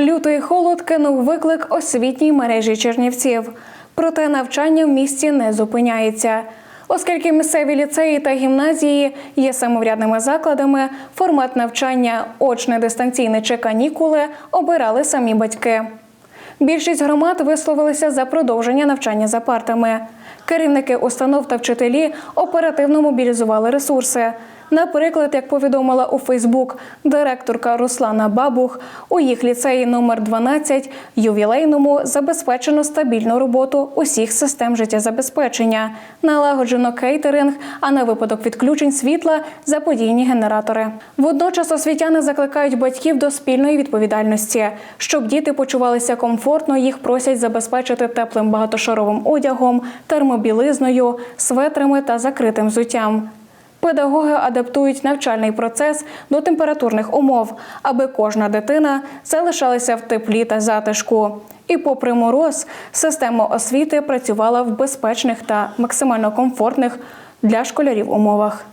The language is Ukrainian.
Лютий холод кинув виклик освітній мережі Чернівців. Проте навчання в місті не зупиняється. Оскільки місцеві ліцеї та гімназії є самоврядними закладами, формат навчання очне, дистанційне чи канікули обирали самі батьки. Більшість громад висловилися за продовження навчання за партами. Керівники установ та вчителі оперативно мобілізували ресурси. Наприклад, як повідомила у Фейсбук директорка Руслана Бабух, у їх ліцеї номер 12 ювілейному забезпечено стабільну роботу усіх систем життєзабезпечення, налагоджено кейтеринг, а на випадок відключень світла заподійні генератори. Водночас освітяни закликають батьків до спільної відповідальності, щоб діти почувалися комфортно. Їх просять забезпечити теплим багатошаровим одягом, термобілизною, светрами та закритим взуттям. Педагоги адаптують навчальний процес до температурних умов, аби кожна дитина залишалася в теплі та затишку. І, попри мороз, система освіти працювала в безпечних та максимально комфортних для школярів умовах.